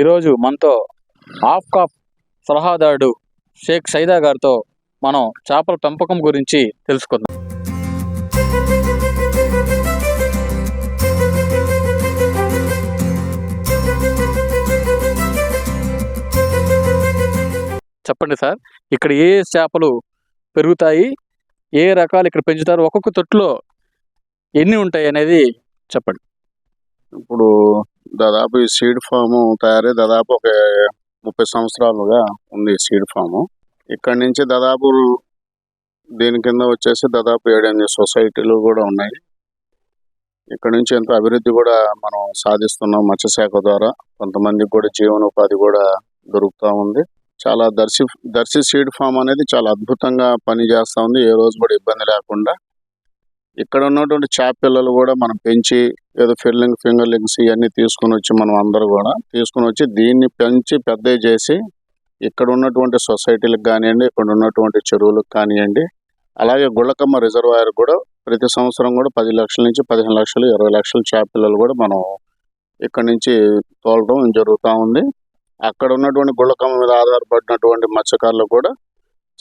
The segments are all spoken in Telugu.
ఈరోజు మనతో ఆఫ్ కాప్ సలహాదారుడు షేక్ సైదా గారితో మనం చేపల పెంపకం గురించి తెలుసుకుందాం. చెప్పండి సార్ ఇక్కడ ఏ ఏ చేపలు పెరుగుతాయి ఏ రకాలు ఇక్కడ పెంచుతారు ఒక్కొక్క తొట్టులో ఎన్ని ఉంటాయి అనేది చెప్పండి. ఇప్పుడు దాదాపు ఈ సీడ్ ఫామ్ తయారై దాదాపు ఒక ముప్పై సంవత్సరాలుగా ఉంది సీడ్ ఫాము. ఇక్కడ నుంచి దాదాపు దీని కింద వచ్చేసి దాదాపు ఏడెనిమిది సొసైటీలు కూడా ఉన్నాయి. ఇక్కడ నుంచి ఎంతో అభివృద్ధి కూడా మనం సాధిస్తున్నాం మత్స్యశాఖ ద్వారా. కొంతమందికి కూడా జీవనోపాధి కూడా దొరుకుతా ఉంది. చాలా దర్శి దర్శి సీడ్ ఫామ్ అనేది చాలా అద్భుతంగా పని చేస్తా ఉంది. ఏ రోజు కూడా ఇబ్బంది లేకుండా ఇక్కడ ఉన్నటువంటి చేప పిల్లలు కూడా మనం పెంచి ఏదో ఫిల్లింగ్ ఫింగర్లింగ్స్ ఇవన్నీ తీసుకుని వచ్చి మనం అందరూ కూడా తీసుకుని వచ్చి దీన్ని పెంచి పెద్ద చేసి ఇక్కడ ఉన్నటువంటి సొసైటీలకు కానివ్వండి ఇక్కడ ఉన్నటువంటి చెరువులకు కానివ్వండి అలాగే గుళ్ళకమ్మ రిజర్వాయర్ కూడా ప్రతి సంవత్సరం కూడా పది లక్షల నుంచి పదిహేను లక్షలు ఇరవై లక్షల చేప పిల్లలు కూడా మనం ఇక్కడ నుంచి తోలడం జరుగుతూ ఉంది. అక్కడ ఉన్నటువంటి గుళ్ళకమ్మ మీద ఆధారపడినటువంటి మత్స్యకారులకు కూడా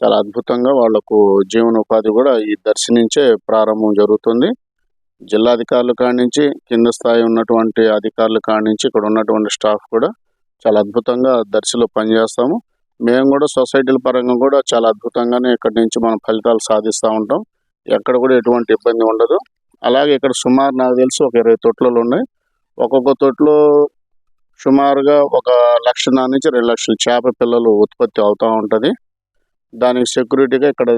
చాలా అద్భుతంగా వాళ్ళకు జీవనోపాధి కూడా ఈ దర్శనించే ప్రారంభం జరుగుతుంది. జిల్లాధికారుల కాడి నుంచి కింద స్థాయి ఉన్నటువంటి అధికారుల కాడి నుంచి ఇక్కడ ఉన్నటువంటి స్టాఫ్ కూడా చాలా అద్భుతంగా దర్శిలో పనిచేస్తాము. మేము కూడా సొసైటీల పరంగా కూడా చాలా అద్భుతంగానే ఇక్కడ నుంచి మనం ఫలితాలు సాధిస్తూ ఉంటాం. ఎక్కడ కూడా ఎటువంటి ఇబ్బంది ఉండదు. అలాగే ఇక్కడ సుమారు నాకు తెలిసి ఒక ఇరవై తొట్లలో ఉన్నాయి. ఒక్కొక్క తొట్లో సుమారుగా ఒక లక్ష నుంచి రెండు లక్షల చేప పిల్లలు ఉత్పత్తి అవుతూ ఉంటుంది. దానికి సెక్యూరిటీగా ఇక్కడ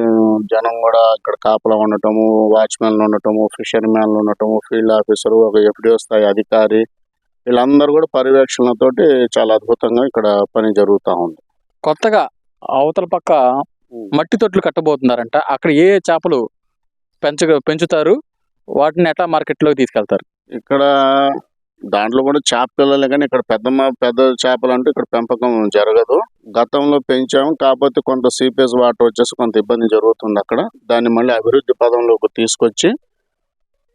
జనం కూడా ఇక్కడ కాపలా ఉండటము వాచ్మెన్లు ఉండటము ఫిషర్ మ్యాన్లు ఉండటము ఫీల్డ్ ఆఫీసర్ ఒక ఎఫ్డిఓ స్థాయి అధికారి వీళ్ళందరూ కూడా పర్యవేక్షణతోటి చాలా అద్భుతంగా ఇక్కడ పని జరుగుతూ ఉంది. కొత్తగా అవతల పక్క మట్టి తొట్లు కట్టబోతున్నారంట. అక్కడ ఏ ఏ చేపలు పెంచ పెంచుతారు? వాటిని ఎట్లా మార్కెట్లోకి తీసుకెళ్తారు? ఇక్కడ దాంట్లో కూడా చేప పిల్లలే కానీ ఇక్కడ పెద్ద పెద్ద చేపలు అంటే ఇక్కడ పెంపకం జరగదు. గతంలో పెంచాము కాకపోతే కొంత సీపేజ్ వాటర్ వచ్చేసి కొంత ఇబ్బంది జరుగుతుంది అక్కడ. దాన్ని మళ్ళీ అభివృద్ధి పదంలోకి తీసుకొచ్చి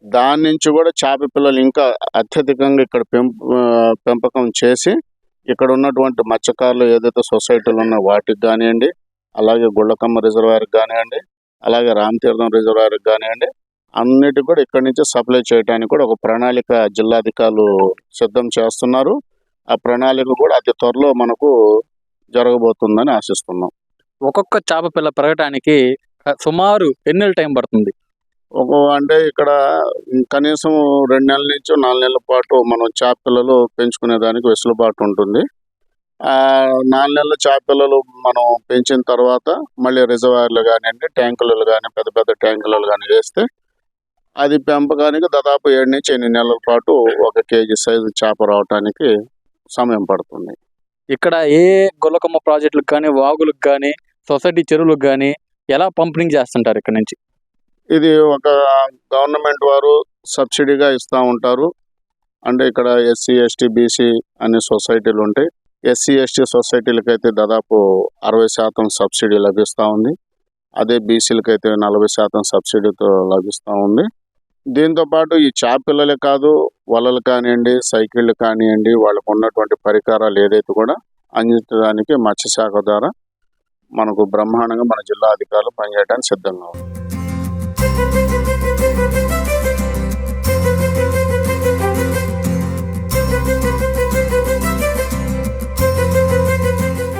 దాని నుంచి కూడా చేప పిల్లలు ఇంకా అత్యధికంగా ఇక్కడ పెంపకం చేసి ఇక్కడ ఉన్నటువంటి మత్స్యకారులు ఏదైతే సొసైటీలు ఉన్నాయో వాటికి కానివ్వండి అలాగే గుళ్ళకమ్మ రిజర్వాయర్కి కానివ్వండి అలాగే రామతీర్థం రిజర్వాయర్కి కానివ్వండి అన్నిటి కూడా ఇక్కడి నుంచి సప్లై చేయడానికి కూడా ఒక ప్రణాళిక జిల్లాధికారులు సిద్ధం చేస్తున్నారు. ఆ ప్రణాళిక కూడా అతి త్వరలో మనకు జరగబోతుందని ఆశిస్తున్నాం. ఒక్కొక్క చేప పిల్ల పెరగటానికి సుమారు ఎన్ని నెలల టైం పడుతుంది? ఒక అంటే ఇక్కడ కనీసం రెండు నెలల నుంచి నాలుగు నెలల పాటు మనం చేప పిల్లలు పెంచుకునే దానికి వెసులుబాటు ఉంటుంది. ఆ నాలుగు నెలల చేప పిల్లలు మనం పెంచిన తర్వాత మళ్ళీ రిజర్వాయర్లు కానివ్వండి ట్యాంకులు కానీ పెద్ద పెద్ద ట్యాంకులు కానీ వేస్తే అది పెంపకానికి దాదాపు ఏడు నుంచి ఎనిమిది నెలల పాటు ఒక కేజీ సైజు చేప రావటానికి సమయం పడుతుంది. ఇక్కడ ఏ గొల్లకొమ్మ ప్రాజెక్టులకు కానీ వాగులకు కానీ సొసైటీ చెరువులకు కానీ ఎలా పంపిణీ చేస్తుంటారు ఇక్కడ నుంచి? ఇది ఒక గవర్నమెంట్ వారు సబ్సిడీగా ఇస్తూ ఉంటారు. అంటే ఇక్కడ ఎస్సీ ఎస్టీ బీసీ అనే సొసైటీలు ఉంటాయి. ఎస్సీ ఎస్టీ సొసైటీలకు అయితే దాదాపు అరవై శాతం సబ్సిడీ లభిస్తూ ఉంది. అదే బీసీలకు అయితే నలభై శాతం సబ్సిడీతో లభిస్తూ ఉంది. దీంతో పాటు ఈ చేప పిల్లలే కాదు వలలు కానివ్వండి సైకిళ్ళు కానివ్వండి వాళ్ళకు ఉన్నటువంటి పరికరాలు ఏదైతే కూడా అందించడానికి మత్స్యశాఖ ద్వారా మనకు బ్రహ్మాండంగా మన జిల్లా అధికారులు పనిచేయడానికి సిద్ధంగా ఉన్నారు.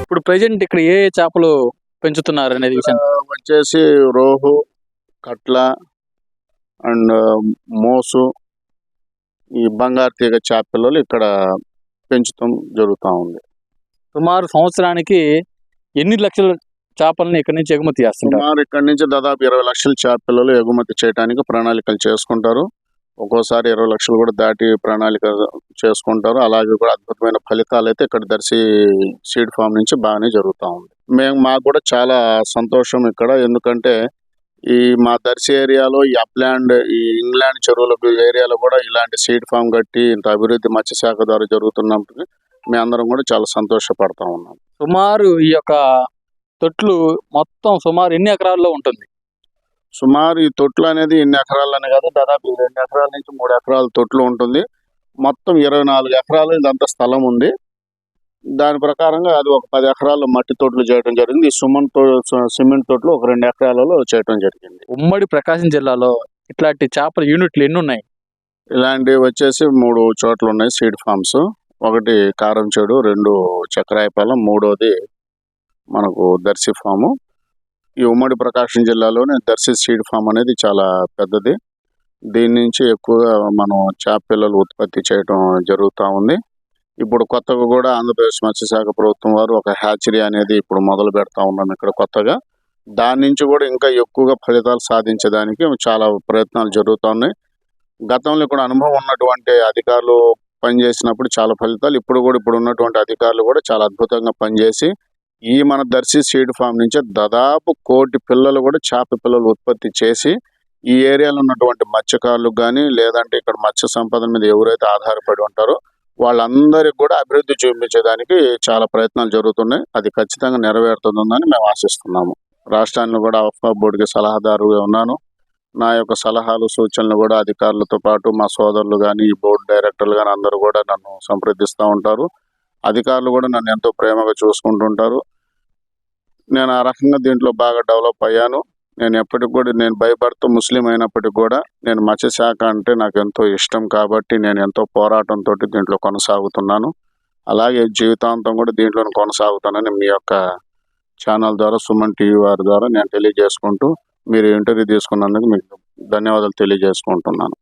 ఇప్పుడు ప్రజెంట్ ఇక్కడ ఏ ఏ చేపలు పెంచుతున్నారు అనేది విషయం? వచ్చేసి రోహు కట్ల అండ్ మోసు ఈ బంగారు తీగ చేప పిల్లలు ఇక్కడ పెంచుతాం జరుగుతూ ఉంది. సుమారు సంవత్సరానికి ఎన్ని లక్షల చేపలని ఇక్కడ నుంచి ఎగుమతి చేస్తుంటారు? సుమారు ఇక్కడ నుంచి దాదాపు ఇరవై లక్షల చేప పిల్లలు ఎగుమతి చేయడానికి ప్రణాళికలు చేసుకుంటారు. ఒక్కోసారి ఇరవై లక్షలు కూడా దాటి ప్రణాళిక చేసుకుంటారు. అలాగే కూడా అద్భుతమైన ఫలితాలు అయితే ఇక్కడ దర్శి సీడ్ ఫామ్ నుంచి బాగానే జరుగుతూ ఉంది. మేము మాకు కూడా చాలా సంతోషం ఇక్కడ. ఎందుకంటే ఈ మా దర్శి ఏరియాలో ఈ అప్లాండ్ ఈ ఇంగ్లాండ్ చెరువులకు ఏరియాలో కూడా ఇలాంటి సీడ్ ఫామ్ కట్టి ఇంత అభివృద్ధి మత్స్యశాఖ ద్వారా జరుగుతున్నప్పుడు మేము అందరం కూడా చాలా సంతోషపడతా ఉన్నాం. సుమారు ఈ యొక్క తొట్లు మొత్తం సుమారు ఎన్ని ఎకరాల్లో ఉంటుంది? సుమారు ఈ తొట్లు అనేది ఎన్ని ఎకరాలని కాదు దాదాపు రెండు ఎకరాల నుంచి మూడు ఎకరాల తొట్లు ఉంటుంది. మొత్తం ఇరవై నాలుగు ఎకరాలు ఇదంతా స్థలం ఉంది. దాని ప్రకారంగా అది ఒక పది ఎకరాలు మట్టి తోటలు చేయడం జరిగింది. ఈ సుమన్తో సిమెంట్ తోటలు ఒక రెండు ఎకరాలలో చేయడం జరిగింది. ఉమ్మడి ప్రకాశం జిల్లాలో ఇట్లాంటి చేపల యూనిట్లు ఎన్ని ఉన్నాయి ఇలాంటివి వచ్చేసి మూడు చోట్ల ఉన్నాయి. Seed farms. ఒకటి కారం చెడు రెండు చక్రాయపాలెం మూడోది మనకు దర్శి ఫాము. ఈ ఉమ్మడి ప్రకాశం జిల్లాలోనే దర్శి సీడ్ ఫామ్ అనేది చాలా పెద్దది. దీని నుంచి ఎక్కువగా మనం చేప పిల్లలు ఉత్పత్తి చేయడం జరుగుతూ ఉంది. ఇప్పుడు కొత్తగా కూడా ఆంధ్రప్రదేశ్ మత్స్యశాఖ ప్రభుత్వం వారు ఒక హ్యాచరీ అనేది ఇప్పుడు మొదలు పెడతా ఉన్నాం ఇక్కడ కొత్తగా. దాని నుంచి కూడా ఇంకా ఎక్కువగా ఫలితాలు సాధించడానికి చాలా ప్రయత్నాలు జరుగుతూ ఉన్నాయి. గతంలో కూడా అనుభవం ఉన్నటువంటి అధికారులు పనిచేసినప్పుడు చాలా ఫలితాలు ఇప్పుడు కూడా ఇప్పుడు ఉన్నటువంటి అధికారులు కూడా చాలా అద్భుతంగా పనిచేసి ఈ మన దర్శి సీడ్ ఫామ్ నుంచి దాదాపు కోటి పిల్లలు కూడా చేప పిల్లలు ఉత్పత్తి చేసి ఈ ఏరియాలో ఉన్నటువంటి మత్స్యకారులకు కానీ లేదంటే ఇక్కడ మత్స్య సంపద మీద ఎవరైతే ఆధారపడి ఉంటారో వాళ్ళందరికీ కూడా అభివృద్ధి చూపించేదానికి చాలా ప్రయత్నాలు జరుగుతున్నాయి. అది ఖచ్చితంగా నెరవేరుతుందని మేము ఆశిస్తున్నాము. రాష్ట్రాన్ని కూడా అఫ్వా బోర్డుకి సలహాదారుగా ఉన్నాను. నా యొక్క సలహాలు సూచనలు కూడా అధికారులతో పాటు మా సోదరులు కానీ ఈ బోర్డు డైరెక్టర్లు కానీ అందరూ కూడా నన్ను సంప్రదిస్తూ ఉంటారు. అధికారులు కూడా నన్ను ఎంతో ప్రేమగా చూసుకుంటుంటారు. నేను ఆ రకంగా దీంట్లో బాగా డెవలప్ అయ్యాను. నేను ఎప్పటికి కూడా నేను భయపడుతూ ముస్లిం అయినప్పటికీ కూడా నేను మత్స్యశాఖ అంటే నాకు ఎంతో ఇష్టం కాబట్టి నేను ఎంతో పోరాటంతో దీంట్లో కొనసాగుతున్నాను. అలాగే జీవితాంతం కూడా దీంట్లో కొనసాగుతానని మీ యొక్క ఛానల్ ద్వారా సుమన్ టీవీ వారి ద్వారా నేను తెలియజేసుకుంటూ మీరు ఇంటర్వ్యూ తీసుకున్నందుకు మీకు ధన్యవాదాలు తెలియజేసుకుంటున్నాను.